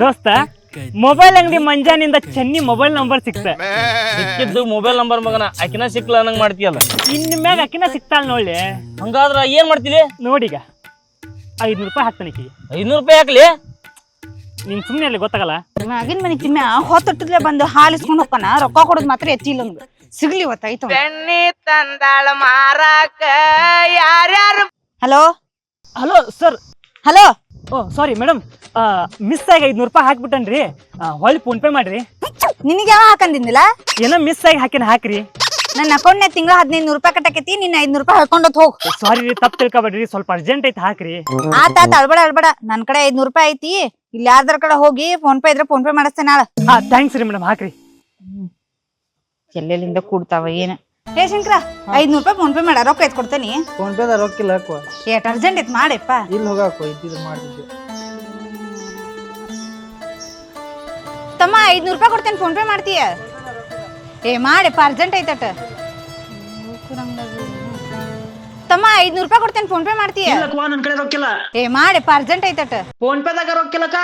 ದೋಸ್ತ ಮೊಬೈಲ್ ಅಂಗಡಿ ಮಂಜಾನಿಂದ ಚೆನ್ನಿ ಮೊಬೈಲ್ ನಂಬರ್ ಸಿಕ್ತ. ಸಿಕ್ಕಿದ್ದು ಮೊಬೈಲ್ ನಂಬರ್ ಮಗನ. ಆಕಿನ ಸಿಕ್ಲ ನಂಗೆ ಮಾಡ್ತೀಯಲ್ಲ? ಇನ್ ಮ್ಯಾಗ ಅಕಿನ ಸಿಕ್ತಾಳ ನೋಡ್ಲಿ. ಹಂಗಾದ್ರ ಏನ್ ಮಾಡ್ತೀವಿ ನೋಡಿಗ. ಐದ್ನೂರು ರೂಪಾಯಿ ಹಾಕ್ತಾನೆ ಆಕಿಗೆ ಐನೂರು ರೂಪಾಯಿ ಹಾಕ್ಲಿ? ನಿನ್ ಸುಮ್ಮನೆ ಅಲ್ಲಿ ಗೊತ್ತಾಗಲ್ಲ? ಆಗಿನ ಮನೆ ತಿಮ್ಮ ಹೊತ್ತೊಟ್ಟದ್ಲೆ ಬಂದು ಹಾಲಿಸ್ಕೊಂಡು ಹೋಗ್ತಾನ. ರೊಕ್ಕ ಕೊಡೋದು ಮಾತ್ರ ಎತ್ತಿಲ್ಲ ಅವ್ನ್ಗೆ. ಸಿಗ್ಲಿ ಇವತ್ತಾಯ್ತು ಬೆಣ್ಣಿ ತಂದಾಳ ಮಾರಾಕ ಯಾರ್ಯಾರು hello? Hello sir. Hello? Oh sorry madam miss ಆಗಿ ಐದ್ನೂರು ರೂಪಾಯಿ ಹಾಕ್ಬಿಟ್ಟನ್ರಿ. ಆ, ಹೊಳ್ಳಿ ಫೋನ್ ಪೇ ಮಾಡ್ರಿ. ನಿನಗೆ ಯಾವ ಹಾಕಂದಿಲ್ಲ ಏನೋ ಮಿಸ್ ಆಗಿ ಹಾಕಿನ ಹಾಕ್ರಿ. ನನ್ನ ಅಕೌಂಟ್ನಾಗ ತಿಂಗಳ ಹದಿನೈದು ನೂರು ರೂಪಾಯಿ ಕಟ್ಟಕೈತಿ ನಿನ್ನ ಐದ್ನೂರು ರೂಪಾಯಿ ಹಾಕೊಂಡ್ ಹೋಗ್. ಸಾರಿ ರೀ ತಪ್ಪು ತಿಳ್ಕೊಬೇಡ್ರಿ ಸ್ವಲ್ಪ ಅರ್ಜೆಂಟ್ ಐತಿ ಹಾಕ್ರಿ. ಆತ ಆತ ಅಳ್ಬೇಡ ಅಳ್ಬೇಡ. ನನ್ ಕಡೆ ಐದ್ನೂರು ರೂಪಾಯಿ ಐತಿ. ಇಲ್ಲಿ ಯಾರ್ದಾರ ಕಡೆ ಹೋಗಿ ಫೋನ್ ಪೇ ಇದ್ರೆ ಫೋನ್ ಪೇ ಮಾಡಿಸ್ತೇನೆ ನಾಳೆ. ಹಾ ಥ್ಯಾಂಕ್ಸ್ ರೀ ಮೇಡಮ್ ಹಾಕ್ರಿ. ಎಲ್ಲೆಲ್ಲಿಂದ ಕೂಡ್ತಾವ ಏನ? ಹೇ ಶಂಕರ ಐದ್ನೂರು ರೂಪಾಯಿ ಫೋನ್ ಪೇ ಮಾಡ ರೊಕ್ಕ ಎತ್ ಕೊಡ್ತೇನಿ ಫೋನ್ ಪೇದ ರೊಕ್ಕಿಲ್ಲ ಹಾಕುವ. ಏಟ್ ಅರ್ಜೆಂಟ್ ಐತ್ ಮಾಡಪ್ಪ. ಇಲ್ಲಿ ಹೋಗಾಕೋ ಇದ್ದಿದ್ದು ಮಾಡ್ತಿದ್ದೆ. ತಮ್ಮ ಐದ್ನೂರು ರೂಪಾಯಿ ಕೊಡ್ತೇನೆ ಫೋನ್ ಪೇ ಮಾಡ್ತೀಯ? ಏ ಮಾಡಿ ಅರ್ಜೆಂಟ್ ಐತಟ ತಮ್ಮ ಐದ್ನೂರು ರೂಪಾಯಿ ಕೊಡ್ತೇನೆ ಫೋನ್ ಪೇ ಮಾಡ್ತೀಯ? ಇಲ್ಲಕ್ವಾ ನನ್ ಕಡೆ ರೊಕ್ಕಿಲ್ಲ ಏ ಮಾಡಿ ಅರ್ಜೆಂಟ್ ಐತಟ ಫೋನ್ ಪೇದಾಗ ರೊಕ್ಕಿಲ್ಲಕ್ಕ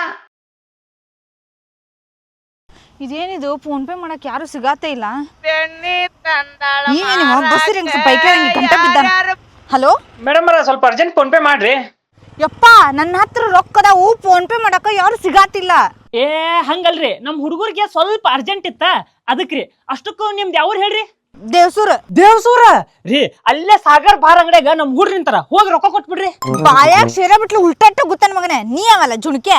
ಇದೇನಿದು ಫೋನ್ ಪೇ ಮಾಡಕ್ ಯಾರು ಸಿಗಾತೇ ಇಲ್ಲ? ಬೆಣ್ಣಿ ತಂದಾಳ ಏನೇನು ಬಸ್ರಿ ಹಂಗ ಬೈಕ್ ಗಂಟೆ ಬಿದ್ದಾನ? ಹಲೋ? ಮೇಡಮ್ ಸ್ವಲ್ಪ ಅರ್ಜೆಂಟ್ ಫೋನ್ ಪೇ ಮಾಡ್ರಿ. ಯಪ್ಪ ನನ್ನ ಹತ್ರ ರೊಕ್ಕದಾವು ಫೋನ್ ಪೇ ಮಾಡಕ ಯಾರು ಸಿಗಾತಿಲ್ಲ. ಏ ಹಂಗಲ್ರಿ. ನಮ್ ಹುಡುಗರಿಗೆ ಸ್ವಲ್ಪ ಅರ್ಜೆಂಟ್ ಇತ್ತ. ಅದಕ್ರಿ. ಅಷ್ಟಕ್ಕೂ ನಿಮ್ದು ಯಾವ್ರು ಹೇಳ್ರಿ? ದೇವ್ಸೂರ. ದೇವ್ಸೂರ? ರೀ ಅಲ್ಲೇ ಸಾಗರ್ ಬಾರ್ ಅಂಗಡಿಯಾಗ ನಮ್ ಹುಡ್ ನಿಂತಾರ. ಹೋಗಿ ರೊಕ್ಕ ಕೊಟ್ಬಿಡ್ರಿ. ಬಾಯಾಗ ಸೇರ ಬಿಟ್ಲು ಉಲ್ಟಾಟ ಗುತ್ತನ್ ಮಗನೇ. ನೀ ಅವಲ್ಲ ಜುಣ್ಕೆ.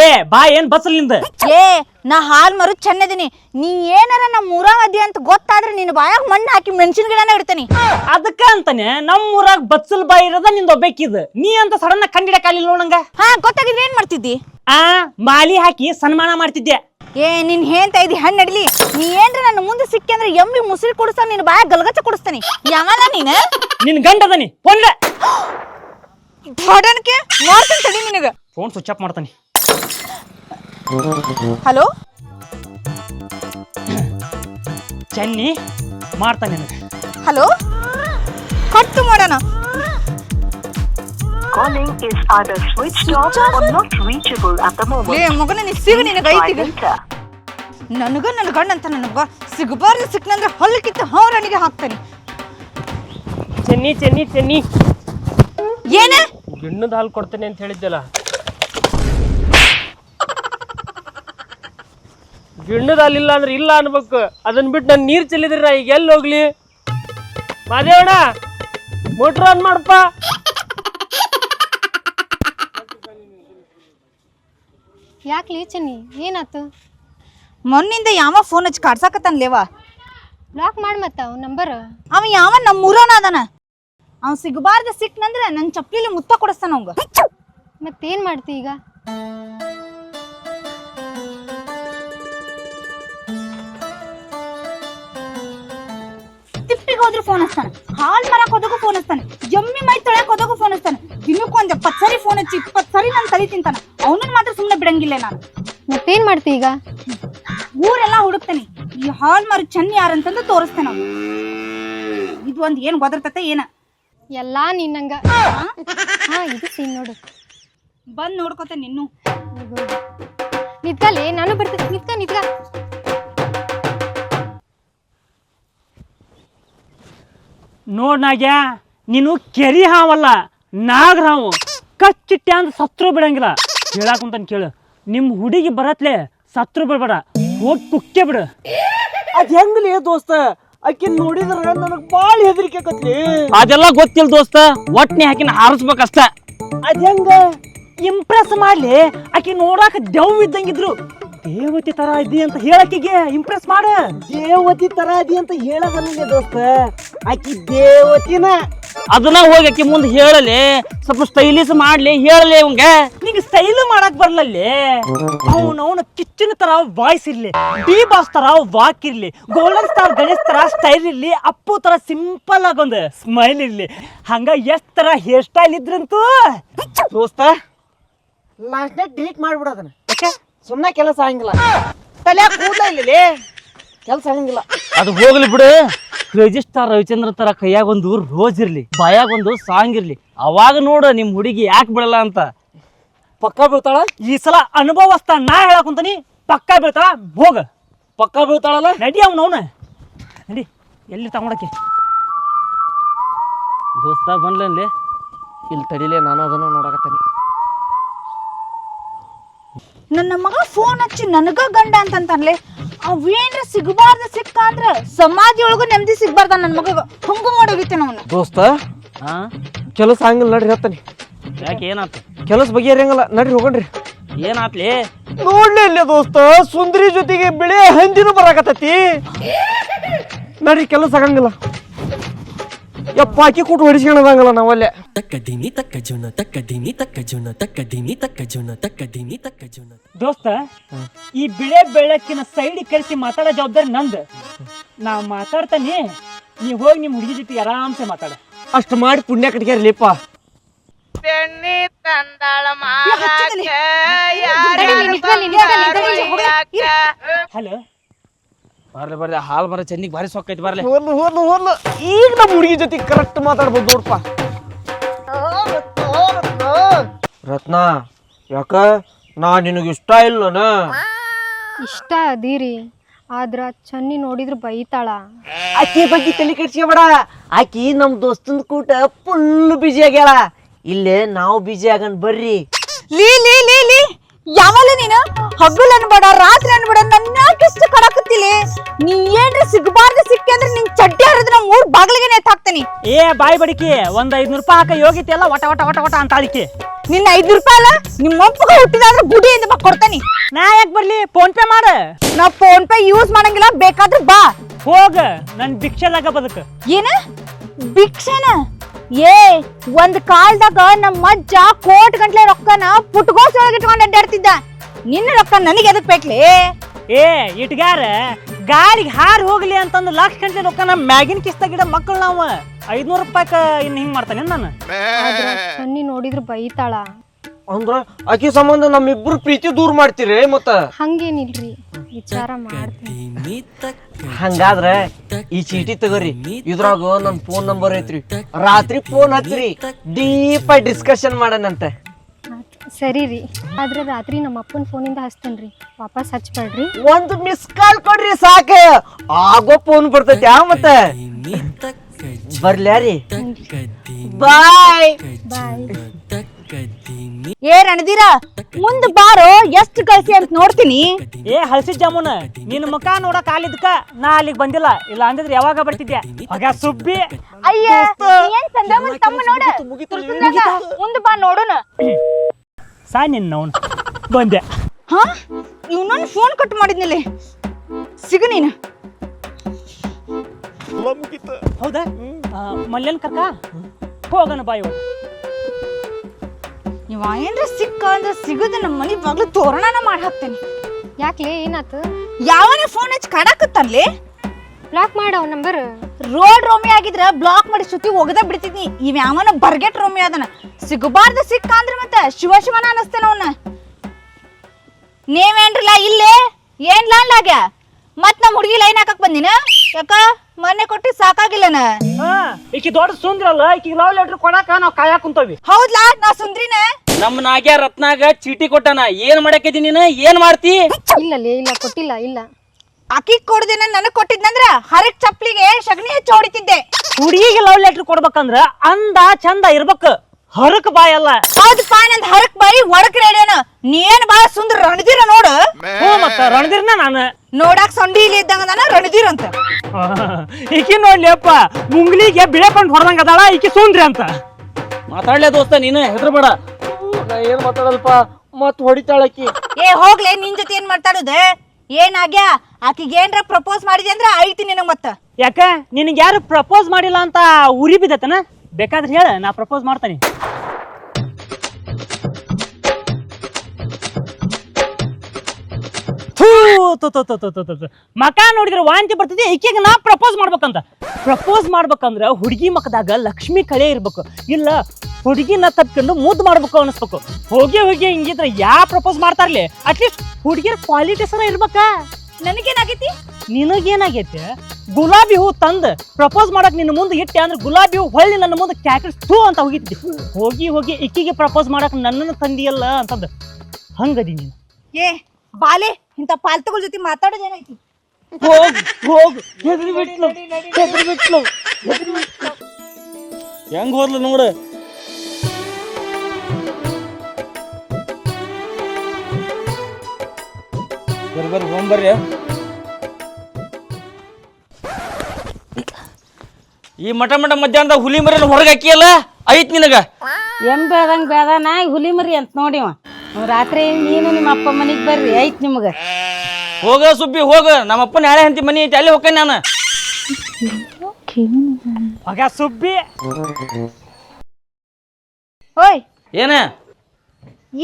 ಏ ಬಾ ಏನ್ ಬಸ್ಸಲ್ಲಿಂದ ಏ ನಾ ಹಾಲು ಮರು ಚೆನ್ನದಿನಿ. ನೀ ಏನಾರ ನಮ್ಮ ಊರಾಗ ಅದಿ ಅಂತ ಗೊತ್ತಾದ್ರೆ ನಿನ್ನ ಬಾಯಾಗ ಮಣ್ಣು ಹಾಕಿ ಮೆಣಸಿನ ಗಿಡನ ಇಡ್ತೀನಿ. ಅದಕ್ಕ ಅಂತಾನೆ ನಮ್ಮ ಊರಾಗ ಬಚ್ಚಲ್ ಬಾಯಿ ಇರೋದ ನಿಂದ ಒಬ್ಬೇಕಿದ್ ನೀ ಅಂತ ಸಡನ್ ಕಂಡಿಡಕಾಲಿಲ್ಲ ನೋಡಂಗ ಹಾ ಗೊತ್ತಾಗಿದ್ರೆ ಏನ್ ಮಾಡ್ತಿದ್ದಿ? ಆ ಮಾಲಿ ಹಾಕಿ ಸನ್ಮಾನ ಮಾಡ್ತಿದ್ದೆ. ಏ ನಿನ್ ಹೇಳ್ತಾ ಇದ್ದಿ ಹಣ್ಣು ನಡಲಿ. ನೀ ಏನ್ರ ನನ್ನ ಮುಂದೆ ಸಿಕ್ಕಿ ಅಂದ್ರೆ ಎಮ್ಮಿ ಮುಸಿರಿ ಕೊಡಿಸ್ತಾನ ನಿನ್ನ ಬಾಯಾಗ ಗಲಗಚ್ಚ ಕೊಡಿಸ್ತಾನಿ. ಯಾವಲ್ಲ ನೀನು? ನಿನ್ ಗಂಡದನಿ ಫೋನ್ ಹೊಡನ್ಕೆ ಮಾಡ್ತೀನಿ ತಡಿ ನಿನಗ. ಫೋನ್ ಸ್ವಿಚ್ ಆಫ್ ಮಾಡ್ತಾನೆ. ಹಲೋ? ಚೆನ್ನಿ ಮಾಡ್ತಾನೆ ನನಗೆ. ಹಲೋ? ಕಟ್ಟು ಮಾಡೋಣ. Calling is either switched off or not reachable at the moment. ಲೇ ಮಗನ ನೀ ಸಿಗ. ನನಗ ನನ್ನ ಗಂಡ ಅಂತ ನನಗ ಸಿಗಬಾರ್ದು ಸಿಕ್ಕನಂದ್ರೆ ಹೊಲಕ್ಕಿತ್ತ ಹೌರಣಿಗೆ ಹಾಕ್ತಾನೆ. ಚೆನ್ನಿ ಚೆನ್ನಿ ಚೆನ್ನಿ. ಏನ? ಗಿಣ್ಣದ ಹಾಲು ಕೊಡ್ತೇನೆ ಅಂತ ಹೇಳಿದ್ದೆಲ್ಲ. ಗಿಣ್ಣದ ಅಲ್ಲಿಲ್ಲ ಅಂದ್ರೆ ಇಲ್ಲ ಅನ್ಬೇಕು. ಅದನ್ನ ಬಿಟ್ಟು ನಾನು ನೀರು ಚೆಲ್ಲಿದ್ರ ನಾ ಈಗ ಎಲ್ಲಿ ಹೋಗ್ಲಿ? ಮಾದೇವಣ್ಣ ಮೋಟ್ರ್ ಆನ್ ಮಾಡಪ್ಪ ಯಾಕೆ ಲೀಚನಿ ಏನಾತು ಮೊನ್ನಿಂದ ಯಾವ ಫೋನ್ ಹಚ್ಚಿ ಕಾಡ್ಸಾಕತ್ತಾನ್ಲೇವ ಬ್ಲಾಕ್ ಮಾಡಿ ಮತ್ತ ಅವ್ ನಂಬರ್ ಅವ ಯಾವ ನಮ್ಮ ಊರವನ ಅದಾನ? ಅವ್ ಸಿಗಬಾರ್ದ ಸಿಕ್ನಂದ್ರೆ ನನ್ನ ಚಪ್ಲಿಲಿ ಮುತ್ತ ಕೊಡಿಸ್ತಾನ ಅವಂಗ. ಮತ್ತೇನ್ ಮಾಡ್ತಿ ಈಗ? ಹೋದ್ರು ಫೋನ್ ಹಚ್ತಾನೆ. ಹಾಲ್ ಮರಕ್ ಹೋದಾಗೂ ಫೋನ್ ಹಚ್ತಾನೆ. ಜಮ್ಮಿ ಮೈ ತೊಳ್ಯಾಕ್ ಹೋದಕ್ಕೂ ಫೋನ್ ಹಚ್ತಾನೆ. ದಿನಕ್ಕೂ ಒಂದ್ ಎಪ್ಪತ್ ಸರಿ ಫೋನ್ ಹಚ್ಚಿ ಇಪ್ಪತ್ ಸರಿ ನಾನು ತಲೆ ತಿಂತಾನೆ. ಅವನನ್ನ ಮಾತ್ರ ಸುಮ್ಮನೆ ಬಿಡಂಗಿಲ್ಲ ನಾನು. ಮತ್ತೇನ್ ಮಾಡ್ತೀ ಈಗ? ಊರೆಲ್ಲ ಹುಡುಕ್ತಾನೆ. ಈ ಹಾಲ್ ಮರ ಚೆನ್ನ ಯಾರಂತಂದು ತೋರಿಸ್ತಾನ ಅವ್ನು. ಇದು ಒಂದ್ ಏನ್ ಗೊದರ್ತತೆ ಏನ? ಎಲ್ಲಾ ನಿನ್ನಂಗ. ಹಾ ಇದು ಸೀನ್ ನೋಡು. ಬಂದ್ ನೋಡ್ಕೊತೇನೆ ಇನ್ನು ನಿತ್ಕಲಿ ನಾನು ಬರ್ತೀನಿ. ನಿತ್ಕ ನಿತ್ಕ. ನೋಡ್ ನಾಗ್ಯ ನೀನು ಕೆರಿ ಹಾವಲ್ಲ ನಾಗ್ರ ಹಾವು. ಕಚ್ಚಿಟ್ಟೆ ಅಂದ್ರೆ ಸತ್ರು ಬಿಡಂಗಿಲ್ಲ. ಹೇಳಾಕುಂತಾನೆ ಕೇಳು. ನಿಮ್ಮ ಹುಡುಗಿ ಬರತ್ಲೆ ಸತ್ರು ಬಿಡಬೇಡ. ಹೋಗಿ ಕುಕ್ಕೆ ಬಿಡು. ಅದ್ ಹೆಂಗ್ಲಿ ದೋಸ್ತ? ಆಕಿ ನೋಡಿದ್ರ ನನಗ್ ಬಾಳ ಹೆದರಿಕೆ ಆಕತ್ಲಿ. ಅದೆಲ್ಲ ಗೊತ್ತಿಲ್ಲ ದೋಸ್ತ. ಒಟ್ನಿ ಹಾಕಿನ ಹಾರಿಸ್ಬೇಕಷ್ಟ. ಅದ್ ಹೆಂಗ? ಇಂಪ್ರೆಸ್ ಮಾಡ್ಲಿ ಆಕಿ ನೋಡಾಕ ದೆವ್ ಇದ್ದಂಗಿದ್ರು. ದೇವತಿ ತರ ಇದ್ದಿ ಅಂತ ಹೇಳಕ್ಕಿಗೆ ಇಂಪ್ರೆಸ್ ಮಾಡ. ದೇವತಿ ತರ ಇದೆ ಅಂತ ಹೇಳದಲ್ಲ ದೋಸ್ತ. ಆಕಿ ದೇವತಿನ. ಅದನ್ನ ಹೋಗಿ ಆಕಿ ಮುಂದೆ ಹೇಳಲಿ. ಸ್ವಲ್ಪ ಸ್ಟೈಲಿಸ್ ಮಾಡ್ಲಿ ಹೇಳಲಿ ಅವಂಗ ನಿಂಗೆ ಸ್ಟೈಲ್ ಮಾಡಕ್ ಬರ್ಲಲ್ಲಿ. ಅವನವನ ಕಿಚ್ಚಿನ ತರ ವಾಯ್ಸ್ ಇರ್ಲಿ. ಡಿ ಬಾಸ್ ತರ ವಾಕ್ ಇರ್ಲಿ. ಗೋಲ್ಡನ್ ಸ್ಟಾರ್ ಗಣೇಶ್ ತರ ಸ್ಟೈಲ್ ಇರ್ಲಿ. ಅಪ್ಪು ತರ ಸಿಂಪಲ್ ಆಗೊಂದು ಸ್ಮೈಲ್ ಇರ್ಲಿ. ಹಂಗ ಎಷ್ಟ್ ತರ ಹೇರ್ ಸ್ಟೈಲ್ ಇದ್ರಂತೂ. ದೋಸ್ತ. ಲಾಸ್ಟ್ ಡೇಟ್ ಡಿಲೀಟ್ ಮಾಡ್ಬಿಡೋದನ್ನ ಯಾಕೆ? ಸುಮ್ಮನೆ ಕೆಲಸ ಆಗಂಗಿಲ್ಲ. ತಲೆ ಕೂದಲ ಇಲ್ಲಿ ಕೆಲಸ ಆಗಂಗಿಲ್ಲ. ಅದು ಹೋಗ್ಲಿ ಬಿಡು. ಕ್ರೇಜಿ ರವಿಚಂದ್ರ ತರ ಕೈಯಾಗ ಒಂದು ರೋಜ್ ಇರ್ಲಿ ಬಾಯಾಗ ಒಂದು ಸಾಂಗ್ ಇರ್ಲಿ. ಅವಾಗ ನೋಡು ನಿಮ್ ಹುಡುಗಿ ಯಾಕೆ ಬಿಡಲ್ಲ ಅಂತ. ಪಕ್ಕ ಬೀಳ್ತಾಳ? ಈ ಸಲ ಅನುಭವಸ್ತ ನಾ ಹೇಳಕುಂತಾನಿ ಪಕ್ಕ ಬೀಳ್ತಾಳ? ಹೋಗ. ಪಕ್ಕ ಬೀಳ್ತಾಳಲ್ಲ? ನಡಿ ಅವ್ನ ಅವನ. ನಡಿ ಎಲ್ಲಿ ತಗೊಂಡಕ್ಕೆ ದೋಸ್ತ ಬಂದ್ಲಲ್ಲಿ ಇಲ್ಲಿ ತಡಿಲೇ ನಾನು ಅದನ್ನ ನೋಡಕತ್ತೀನಿ. ನನ್ನ ಮಗ ಫೋನ್ ಹಚ್ಚಿ ನನಗ ಗಂಡ ಅಂತಂತಾನ್ಲೆ? ಅವೇನ್ರ ಸಿಗಬಾರ್ದ ಸಿಕ್ಕ ಅಂದ್ರ ಸಮಾಜ ಒಳಗೂ ನೆಮ್ಮದಿ ಸಿಗಬಾರ್ದ ನನ್ನ ಮಗ. ಹಂಗು ಮಾಡೋಗಿತ್ತೇನ ಅವನು. ದೋಸ್ತ ಹಾ ಕೆಲಸ ಹಂಗಿಲ್ಲ ನಡ್ರಿ ಹೇಳ್ತಾನೆ ಯಾಕೆ ಏನಾತ? ಕೆಲಸ ಬಗೆಹರಿಯಂಗಲ್ಲ ನಡ್ರಿ ಹೋಗಣ್ರಿ. ಏನಾತ್ಲಿ? ನೋಡ್ಲಿ ಇಲ್ಲ ದೋಸ್ತ ಸುಂದರಿ ಜೊತೆಗೆ ಬಿಳಿ ಹಂದಿನೂ ಬರಾಕತ್ತೈತಿ. ನಡ್ರಿ ಕೆಲಸ ಆಗಂಗಿಲ್ಲ ಯಪ್ಪ ಅಕ್ಕಿ ಕೂಟ ಹೊಡಿಸ್ಕೊಳದಂಗಲ್ಲ ನಾವಲ್ಲೇ. ತಕ್ಕದಿನಿ ತಕ್ಕ ಜುನ ತಕ್ಕದಿನಿ ತಕ್ಕ ಜುನ ತಕ್ಕದಿನಿ ತಕ್ಕ ಜುನ ತಕ್ಕದಿನಿ ತಕ್ಕ ಜುನ. ದೋಸ್ತ ಈ ಬಿಳೆ ಬೆಳಕಿನ ಸೈಡ್ ಕರೆಸಿ ಮಾತಾಡೋ ಜವಾಬ್ದಾರಿ ನಂದು. ನಾ ಮಾತಾಡ್ತಾನೆ ನೀ ಹೋಗಿ ನಿಮ್ ಹುಡುಗಿ ಜೊತೆ ಆರಾಮ್ಸೆ ಮಾತಾಡ. ಅಷ್ಟು ಮಾಡಿ ಪುಣ್ಯ ಕಟ್ಕ್ಯಾರಲಿಪ್ಪ ಬೆಣ್ಣಿ ತಂದಾಳ. ಮಾರಾಕ? ಹಲೋ? ಬರ್ಲಿ ಬರ್ಲಿ ಹಾಲ್ ಬರ ಚೆನ್ನಿಗೆ ಭಾರಿ ಸೊಕ್ಕೈತಿ ಬರ್ಲಿ. ಹೋದ್ಲು ಹೋದ್ಲು ಹೋದ್ಲು. ಈಗ ನಮ್ಮ ಹುಡುಗಿ ಜೊತೆ ಕರೆಕ್ಟ್ ಮಾತಾಡ್ಬೋದು ನೋಡ್ಪ. ರತ್ನ ಯಾಕ? ನಾ ನಿನಗೆ ಇಷ್ಟ ಇಲ್ಲನ? ಇಷ್ಟ ಅದೀರಿ ಆದ್ರ ಚನ್ನಿ ನೋಡಿದ್ರ ಬೈತಾಳ. ಆಕಿ ಬಗ್ಗೆ ತಲೆ ಕೆಡ್ಸ್ಕೊಬೇಡ. ಆಕಿ ನಮ್ ದೋಸ್ತನ ಕೂಟ ಫುಲ್ ಬಿಜಿ ಆಗ್ಯಾಳ. ಇಲ್ಲೇ ನಾವು ಬಿಜಿ ಆಗನ್ ಬರ್ರಿ. ಲೀ ಲೀ ಲೀ ಲೀ. ಯಾವಲ್ಲ ನೀನು? ಹಗಲ್ ಅನ್ಬೇಡ ರಾತ್ರಿ ಅನ್ಬೇಡ ನನ್ನ ಯಾಕಿಷ್ಟು ಕಡಕತ್ತಿಲಿ ನೀ ಏನ್ರಿ ಸಿಗಬಾರ್ದು ಸಿಕ್ಕಿ ಅಂದ್ರೆ ನಿನ್ ಚಡ್ಡಿ ಹರಿದ್ರೆ ನಮ್ಮ ಊರ್ ಬಾಗಿಲಿಗೆ ನೇತ್ ಹಾಕ್ತೀನಿ. ಏ ಬಾಯಿ ಬಡಿಕೆ ಒಂದ್ ಐದ್ನೂರು ರೂಪಾಯಿ ಹಾಕ ಯೋಗಿತಿ ಎಲ್ಲ ಒಟ ಒಟ ವಟ ವಟ ಅಂತ ಅದಕ್ಕೆ ನಿನ್ನ ಐದ್ನೂರು ರೂಪಾಯಿ ಅಲ್ಲ ನಿಮ್ಮ ಒಪ್ಪಗ ಹುಟ್ಟಿದಾದ್ರೆ ಗುಡಿಯಿಂದ ಬಾ ಕೊಡ್ತಾನಿ. ನಾ ಯಾಕ್ ಬರ್ಲಿ? ಫೋನ್ ಪೇ ಮಾಡ. ನಾ ಫೋನ್ ಪೇ ಯೂಸ್ ಮಾಡಂಗಿಲ್ಲ ಬೇಕಾದ್ರೆ ಬಾ. ಹೋಗ ನನ್ ಭಿಕ್ಷೆದಾಗ ಬದುಕ. ಏನ? ಭಿಕ್ಷೆನ? ಏ ಒಂದ್ ಕಾಲ್ದಾಗ ನಮ್ಮ ಅಜ್ಜ ಕೋಟ್ ಗಂಟ್ಲೆ ರೊಕ್ಕನ ಪುಟ್ಗೋಸ್ ಒಳಗೆ ಇಟ್ಕೊಂಡು ಅಡ್ಡಾಡ್ತಿದ್ದ. ನಿನ್ನ ರೊಕ್ಕ ನನಗೆ ಎದಕ್ ಬೇಕ್ಲಿ? ಏ ಇಟ್ಗಾರ ಗಾಳಿಗೆ ಹಾರ್ ಹೋಗ್ಲಿ ಅಂತಂದು ಲಕ್ಷ ಗಂಟ್ಲೆ ರೊಕ್ಕ ನಮ್ಮ ಮ್ಯಾಗಿನ ಕಿಸ್ತಾಗಿಡ ಮಕ್ಕಳು ನಾವು ಐದ್ನೂರು ರೂಪಾಯಿಕ ಇನ್ನು ಹಿಂಗ್ ಮಾಡ್ತಾನೆ ನಾನು? ಸೊನ್ನಿ ನೋಡಿದ್ರ ಬೈತಾಳ. ಅಂದ್ರ ಆಕಿ ಸಂಬಂಧ ನಮ್ಮಿಬ್ರು ಪ್ರೀತಿ ದೂರ ಮಾಡ್ತೀರಿ ಮತ್ತ? ಹಂಗೇನಿಲ್ರಿ. ವಿಚಾರ ಮಾಡ್ತೀನಿ. ಹಂಗಾದ್ರ ಈ ಚೀಟಿ ತಗೋರಿ. ಇದ್ರಾಗ ನನ್ ಫೋನ್ ನಂಬರ್ ಐತ್ರಿ. ರಾತ್ರಿ ಫೋನ್ ಹಚ್ಚ್ರಿ ಡೀಪ್ ಆಗಿ ಡಿಸ್ಕಷನ್ ಮಾಡನಂತೆ ಆತ್ ಸರಿ ರೀ. ಆದ್ರೆ ರಾತ್ರಿ ನಮ್ಮ ಅಪ್ಪನ ಫೋನಿಂದ ಹಚ್ತೇನ್ರಿ. ವಾಪಸ್ ಹಚ್ಬೇಡ್ರಿ. ಒಂದು ಮಿಸ್ ಕಾಲ್ ಕೊಡ್ರಿ ಸಾಕ. ಆಗೋ ಫೋನ್ ಬರ್ತೈತಿ ಆ ಮತ್ತ. ಬರ್ಲ್ಯಾರಿ. ಬಾಯ್ ಬಾಯ್ ಏ ರಣದೀರ ಮುಂದ್ ಬಾರೋ ಎಷ್ಟ್ ಕಳ್ಸಿ ಅಂತ ನೋಡ್ತೀನಿ. ಏ ಹಲ್ಸಿದ್ ಜಾಮೂನ್ ನಿನ್ನ ಮುಖ ನೋಡಕ್ ಆಲಿದ್ಕ ನಾ ಅಲ್ಲಿಗೆ ಬಂದಿಲ್ಲ. ಇಲ್ಲ ಅಂದಿದ್ರೆ ಯಾವಾಗ ಬರ್ತಿದ್ಯಾ? ಆಗ ಸುಬ್ಬಿ. ಅಯ್ಯ ಏನ್ ಮುಂದ್ ತಮ್ಮ ನೋಡ. ಮುಂದ್ ಬಾ ನೋಡೋಣ ಸಾ ನಿನ್ನ ಅವ್ನು ಬಂದೆ. ಹಾ? ಇವನೊಂದು ಫೋನ್ ಕಟ್ ಮಾಡಿದ್ನಿಲ್ಲಿ. ಸಿಗು ನೀನು. ಹೌದಾ? ಮಲ್ಯನ್ ಕಕ್ಕ ಹೋಗೋಣ ಬಾಯಿ ಇವ ಏನ್ರ ಸಿಕ್ಕ ಅಂದ್ರೆ ಸಿಗದ ನಮ್ಮ ಮನಿ ಬಾಗ್ಲು ತೋರಣನ ಮಾಡಿ ಹಾಕ್ತೇನೆ ಯಾಕೆ ಏನಾತು? ಯಾವನೇ ಫೋನ್ ಹಚ್ಚಿ ಕಾಡಾಕತ್ತಲ್ಲಿ ಬ್ಲಾಕ್ ಮಾಡ ಅವ್ ನಂಬರ್ ರೋಡ್ ರೋಮಿ ಆಗಿದ್ರ ಬ್ಲಾಕ್ ಮಾಡಿ ಸುತ್ತಿ ಒಗದ ಬಿಡ್ತಿದ್ನಿ. ಇವ್ ಯಾವನ ಬರ್ಗೆಟ್ ರೋಮಿ ಅದನ. ಸಿಗಬಾರ್ದ ಸಿಕ್ಕ ಅಂದ್ರೆ ಮತ್ತೆ ಶಿವ ಶಿವನ ಅನಸ್ತೇನ ಅವನ. ನೀವೇನ್ರಲ್ಲ ಇಲ್ಲೇ? ಏನ್ ಲಾಗ್ಯ ಮತ್ ನಮ್ಮ ಹುಡುಗಿ ಲೈನ್ ಹಾಕಕ್ ಬಂದಿನ? ಯಾಕ? ಮೊನ್ನೆ ಕೊಟ್ಟು ಸಾಕಾಗಿಲ್ಲನ? ಈಕಿ ದೊಡ್ಡ ಸುಂದ್ರಲ್ಲ ಈಕಿ ಲವ್ ಲೆಟರ್ ಕೊಡಾಕ ನಾವು ಕಾಯಕ್ ಕುಂತವಿ. ಹೌದ್ಲಾ? ನಾ ಸುಂದ್ರಿನ? ನಮ್ಮ ನಾಗ್ಯ ರತ್ನಾಗ ಚೀಟಿ ಕೊಟ್ಟನ. ಏನ್ ಮಾಡಾಕಿದಿ ನೀನು? ಏನ್ ಮಾಡ್ತಿ? ಇಲ್ಲ ಲೇ ಇಲ್ಲ ಕೊಟ್ಟಿಲ್ಲ ಇಲ್ಲ. ಅಕ್ಕಿ ಕೊಡ್ದೇನ ನನಗ್ ಕೊಟ್ಟಿದ್ನಂದ್ರ ಹರಕ್ ಚಪ್ಲಿಗೆ ಶಗಣಿ ಹಚ್ಚಿ ಹೊಡಿತಿದ್ದೆ. ಹುಡುಗಿಗೆ ಲವ್ ಲೆಟರ್ ಕೊಡ್ಬೇಕಂದ್ರ ಅಂದ ಚಂದ ಇರ್ಬೇಕು. ಹರಕ್ ಬಾಯಲ್ಲ ಹೌದಪ್ಪ ನಂದ್ ಹರಕ್ ಬಾಯಿ ಒಡಕ್ ರೇಡಿಯೋನ ನೀನ್ ಬಾಳ ಸುಂದರ ರಣದೀರ ನೋಡು. ಹ್ಞೂ ಮತ್ತ ರಣದಿರ್ನ ನಾನು. ನೋಡಾಕ್ ಸೊಂಡಿ ಇಲ್ಲಿ ಇದ್ದಂಗದಾನ ರಣದೀರ್ ಅಂತ. ಈಕಿ ನೋಡ್ಲಿ ಅಪ್ಪ ಮುಂಗ್ಲಿಗೆ ಬಿಳೆ ಪಂಡ್ ಹೊಡೆದಂಗ ಅದಾಳ ಈಕಿ ಸುಂದ್ರಿ ಅಂತ. ಮಾತಾಡ್ಲೇ ದೋಸ್ತ ನೀನು ಹೆದರ್ಬೇಡ. ನಾ ಏನ್ ಮಾತಾಡಲ್ಪ ಮತ್ ಹೊಡಿತಾಳಕಿ ಏ ಹೋಗ್ಲೆ ನಿನ್ ಜೊತೆ ಏನ್ ಮಾತಾಡುದ? ಏನಾಗ್ಯಾ ಆಕಿಗೆ ಏನ್ರ ಪ್ರಪೋಸ್ ಮಾಡಿದೆ ಅಂದ್ರ ಐತಿ ನಿನಗ್ ಮತ್ತ. ಯಾಕ? ನಿನಗೆ ಯಾರು ಪ್ರಪೋಸ್ ಮಾಡಿಲ್ಲ ಅಂತ ಉರಿ ಬಿದ್ದತನ? ಬೇಕಾದ್ರೆ ಹೇಳ ನಾ ಪ್ರಪೋಸ್ ಮಾಡ್ತಾನೆ. ಮಕ ನೋಡಿದ್ರೆ ವಾಂತಿ ಬರ್ತದೆ ಈಕೆಗೆ ನಾ ಪ್ರಪೋಸ್ ಮಾಡ್ಬೇಕಂತ ಪ್ರಪೋಸ್ ಮಾಡ್ಬೇಕಂದ್ರ ಹುಡುಗಿ ಮಕದಾಗ ಲಕ್ಷ್ಮಿ ಕಳೆ ಇರ್ಬೇಕು ಇಲ್ಲ ಹುಡುಗಿನ ತಪ್ಕೊಂಡು ಮುದ್ದು ಮಾಡ್ಬೇಕು ಅನಿಸ್ಬೇಕು ಹೋಗಿ ಹೋಗಿ ಹಿಂಗಿದ್ರೆ ಯಾ ಪ್ರಪೋಸ್ ಮಾಡ್ತಾರಲಿ ಅಟ್ಲೀಸ್ಟ್ ಹುಡುಗಿಯರ್ ಕ್ವಾಲಿಟೀಸರ ಇರ್ಬೇಕಾ ನನಗೇನಾಗೈತಿ ನಿನಗೇನಾಗೈತಿ ಗುಲಾಬಿ ಹೂ ತಂದ ಪ್ರಪೋಸ್ ಮಾಡಕ್ ನಿನ್ನ ಮುಂದೆ ಇಟ್ಟೆ ಅಂದ್ರೆ ಗುಲಾಬಿ ಹೂ ಹೊಳ್ಳಿ ನನ್ನ ಮುಂದೆ ಕ್ಯಾಕೆಟ್ಸ್ ಥೂ ಅಂತ ಹೋಗಿದ್ದೆ ಹೋಗಿ ಹೋಗಿ ಇಕ್ಕಿಗೆ ಪ್ರಪೋಸ್ ಮಾಡಕ್ ನನ್ನನ್ನು ತಂದಿಯಲ್ಲ ಅಂತಂದ ಹಂಗದಿ ನೀನು ಏ ಬಾಲೆ ಇಂಥ ಪಾಲ್ತುಗಳ ಜೊತೆ ಮಾತಾಡೋದೇನೈತಿ ಹೋಗ್ ಹೋಗ್ ಹೆದ್ರಿ ಬಿಟ್ಲು ಹೆದ್ರಿ ಬಿಟ್ಲು ಹೆದ್ರಿ ಬಿಟ್ಲು. ಹೆಂಗ್ ಹೋದ್ಲು ನೋಡು. ಬರ್ರಿ ಬರ್ರಿ ಹೋಗ್ಬರ್ರಿ ಈ ಮಠ ಮಠ ಮಧ್ಯಾಹ್ನದಾಗ ಹುಲಿ ಮರಿ ಹೊರಗೆ ಹಾಕಿಯಲ್ಲ? ಐತ್ ನಿನಗ? ಎಂ ಬೇದಂಗ್ ಬೇದಾನ ಹುಲಿ ಮರಿ ಅಂತ ನೋಡಿವ ರಾತ್ರಿ ನೀನು ನಿಮ್ಮ ಅಪ್ಪ ಮನೆಗೆ ಬರ್ರಿ? ಐತ್ ನಿಮ್ಗೆ. ಹೋಗ ಸುಬ್ಬಿ ಹೋಗ. ನಮ್ಮ ಅಪ್ಪನ ಯಾಳೆ ಹಂತಿ ಮನಿ ಐತಿ ಅಲ್ಲಿ ಹೋಗ್ತೇನೆ ನಾನು. ಮಗ ಸುಬ್ಬಿ. ಓಯ್ ಏನ?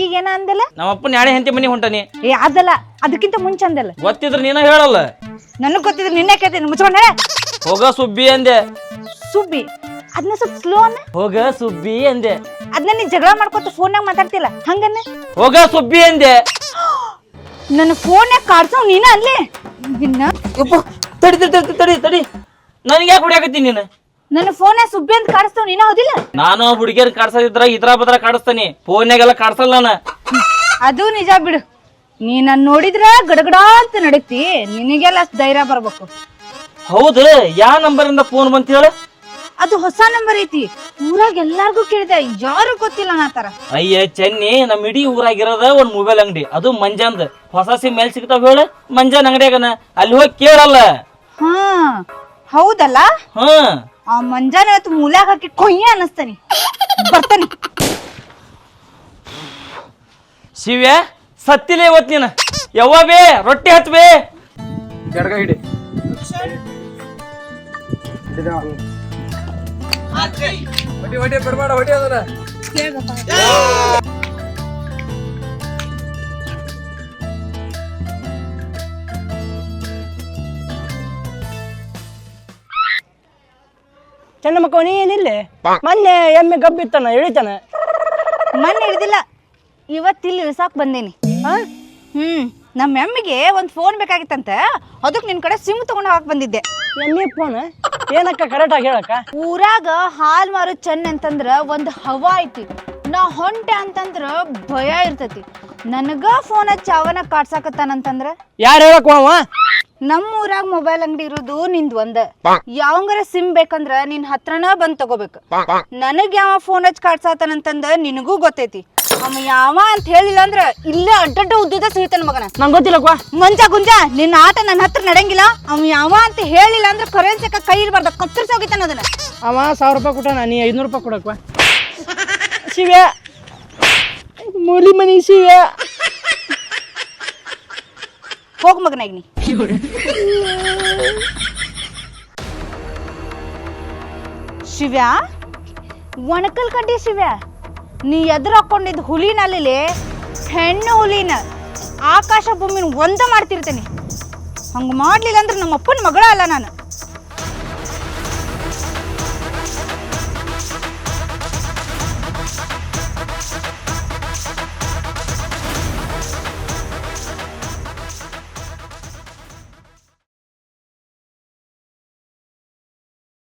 ಈಗೇನ ಅಂದಲ್ಲ? ನಮ್ಮ ಅಪ್ಪನ ಯಾಳೆ ಹಂತಿ ಮನಿ ಹೊಂಟಾನಿ. ಏ ಅದಲ್ಲ. ಅದಕ್ಕಿಂತ ಮುಂಚೆ ಅಂದಲ್ಲ. ಗೊತ್ತಿದ್ರ ನೀನ ಹೇಳಲ್ಲ. ನನಗ್ ಗೊತ್ತಿದ್ರೆ ನಿನ್ನೆ ಕೇಳ್ತೀನಿ. ಮುಚ್ಕೊಂಡೆ. ಹೋಗ ಸುಬ್ಬಿ ಅಂದೆ. ಸುಬ್ಬಿ. ಅದನ್ನ ಸ್ವಲ್ಪ ಸ್ಲೋ ಅನ್ನ? ಹೋಗ ಸುಬ್ಬಿ ಅಂದೆ. ಅದನ್ನ ನೀ ಜಗಳ ಮಾಡ್ಕೊತ ಫೋನ್ಯಾಗ ಮಾತಾಡ್ತಿಲ್ಲ? ಹಂಗನ್ನ ಹೋಗ ಸುಬ್ಬಿ ಅಂದೆ. ನನ್ನ ಫೋನ್ಯಾಗ ಕಾಡ್ಸವ್ ನೀನ ಅಲ್ಲಿ? ಯಪ್ಪ, ತಡಿ ತಡಿ ತಡಿ ತಡಿ ತಡಿ. ನನಗೆ ಯಾಕೆ ಹೊಡಿಯಾಕತ್ತೀನಿ ನೀನು? ನನ್ನ ಫೋನ್ಯಾಗ ಸುಬ್ಬಿ ಅಂತ ಕಾಡಿಸ್ತವ್ ನೀನ ಹೌದಿಲ್ಲ? ನಾನು ಹುಡುಗಿಯರ್ ಕಾಡ್ಸದಿದ್ರ ಇದ್ರ ಬದ್ರ ಕಾಡಿಸ್ತಾನೆ. ಫೋನ್ಯಾಗೆಲ್ಲ ಕಾಡ್ಸಲ್ಲ ನಾನು. ಅದು ನಿಜ ಬಿಡು. ನೀ ನನ್ ನೋಡಿದ್ರ ಗಡಗಡ ಅಂತ ನಡೀತಿ. ನಿನಗೆಲ್ಲ ಅಷ್ಟ್ ಧೈರ್ಯ ಬರ್ಬೇಕು. ಹೌದು ಯಾ ನಂಬರಿಂದ ಫೋನ್ ಬಂತ ಹೇಳ ಅದು ಹೊಸ ನಂಬರ್ ಐತಿ. ಊರಾಗ ಎಲ್ಲಾರ್ಗೂ ಕೇಳಿದೆ ಯಾರು ಗೊತ್ತಿಲ್ಲ ನಾ ತರ ಅಯ್ಯ ಚೆನ್ನಿ ನಮ್ ಇಡೀ ಊರಾಗಿರೋದ ಒಂದ್ ಮೊಬೈಲ್ ಅಂಗಡಿ. ಅದು ಮಂಜಾನ್ದ ಹೊಸ ಸಿಮ್ ಎಲ್ಲಿ ಸಿಗ್ತಾವ ಹೇಳ? ಮಂಜಾನ್ ಅಂಗಡಿಯಾಗನ ಅಲ್ಲಿ ಹೋಗಿ ಕೇಳಲ್ಲ. ಹಾ ಹೌದಲ್ಲ? ಹಾ. ಆ ಮಂಜಾನ ಇವತ್ತು ಮೂಲ್ಯಾಗ ಹಾಕಿ ಕೊಯ್ಯ ಅನ್ನಿಸ್ತಾನೆ. ಬರ್ತಾನೆ. ಶಿವ್ಯ ಸತ್ತಿಲ್ಲ ಇವತ್ ನೀನು. ಯವ್ವ ಬೇ ರೊಟ್ಟಿ ಹತ್ಬೇ ಜಡ್ಗ ಎಡಗ ಹಿಡಿ. ಹೊಡಿ ಹೊಡಿ ಬಿಡ್ಬೇಡ ಹೊಡಿ ಅದನ್ನ ಚೆನ್ನ ಮಕ್ಕ ಏನಿಲ್ಲ ಮೊನ್ನೆ ಎಮ್ಮೆ ಗಬ್ಬಿತ್ತಾನ ಇಳಿತಾನ ಮೊನ್ನೆ ಹಿಡಿದಿಲ್ಲ ಇವತ್ತಿಲ್ಲಿ ಸಾಕ್ ಇಳ್ಸಾಕ್ ಬಂದೇನಿ. ಹ್ಮ್ ನಮ್ಮ ಎಮ್ಮಿಗೆ ಒಂದ್ ಫೋನ್ ಬೇಕಾಗಿತ್ತಂತೆ. ಅದಕ್ಕೆ ನಿನ್ ಕಡೆ ಸಿಮ್ ತಗೊಂಡ್ ಹಾಕ್ ಬಂದಿದ್ದೆ. ಎಮ್ಮೆ ಫೋನ್ ಏನಕ್ಕ ಕರೆಕ್ಟ್ ಆಗಿ ಹೇಳಕ್ಕ? ಊರಾಗ ಹಾಲ್ ಮಾರು ಚೆನ್ನ ಅಂತಂದ್ರ ಒಂದ್ ಹವಾ ಐತಿ. ನಾ ಹೊಂಟೆ ಅಂತಂದ್ರ ಭಯ ಇರ್ತತಿ. ನನಗ ಫೋನ್ ಹಚ್ಚಿ ಅವನ ಕಾಡ್ಸಾಕತ್ತಾನಂತಂದ್ರ ಯಾರು ಹೇಳಕ್ ನಮ್ಮ ಊರಾಗ ಮೊಬೈಲ್ ಅಂಗಡಿ ಇರೋದು ನಿಂದ್ ಒಂದ. ಯಾವಂಗಾರ ಸಿಮ್ ಬೇಕಂದ್ರ ನಿನ್ ಹತ್ರನ ಬಂದ್ ತಗೋಬೇಕು. ನನಗ್ ಯಾವ ಫೋನ್ ಹಚ್ಚಿ ಕಾಡ್ಸಾತನಂತಂದ ನಿನಗೂ ಗೊತ್ತೈತಿ. ಅವ ಯಾವ ಅಂತ ಹೇಳಿಲ್ಲ ಅಂದ್ರ ಇಲ್ಲೇ ಅಡ್ಡಡ್ಡ ಉದ್ದುದ ಸಿಗ್ತಾನ ಮಗನ. ನಂಗೆ ಗೊತ್ತಿಲ್ಲಕ್ವಾ ಮಂಜ ಗುಂಜ ನಿನ್ನ ಆಟ ನನ್ನ ಹತ್ರ ನಡೆಯಂಗಿಲ್ಲ. ಅವ ಯಾವ ಅಂತ ಹೇಳಿಲ್ಲ ಅಂದ್ರೆ ಕರೆನ್ಸಿಕ ಕೈ ಇರಬಾರ್ದ ಕತ್ತರಿಸಿ ಹೋಗಿತಾನ ಅದನ್ನ. ಅವ ಸಾವಿರ ರೂಪಾಯಿ ಕೊಟ್ಟಾನ ನೀ ಐದ್ನೂರು ರೂಪಾಯಿ ಕೊಡಕ್ವಾ ಶಿವ್ಯ. ಮೂಲಿ ಮನಿ ಶಿವ್ಯ. ಹೋಗ್ ಮಗನ ಈಗ ನೀ. ಶಿವ್ಯ ಒಣಕಲ್ ಕಡ್ಡಿ ಶಿವ್ಯ. ನೀ ಎದುರು ಹಾಕೊಂಡಿದ್ದ ಹುಲಿನಲ್ಲಿ ಹೆಣ್ಣು ಹುಲಿನ ಆಕಾಶ ಭೂಮಿನ ಒಂದ ಮಾಡ್ತಿರ್ತೇನೆ. ಹಂಗೆ ಮಾಡ್ಲಿಲ್ಲ ಅಂದ್ರೆ ನಮ್ಮ ಅಪ್ಪನ ಮಗಳ ಅಲ್ಲ ನಾನು.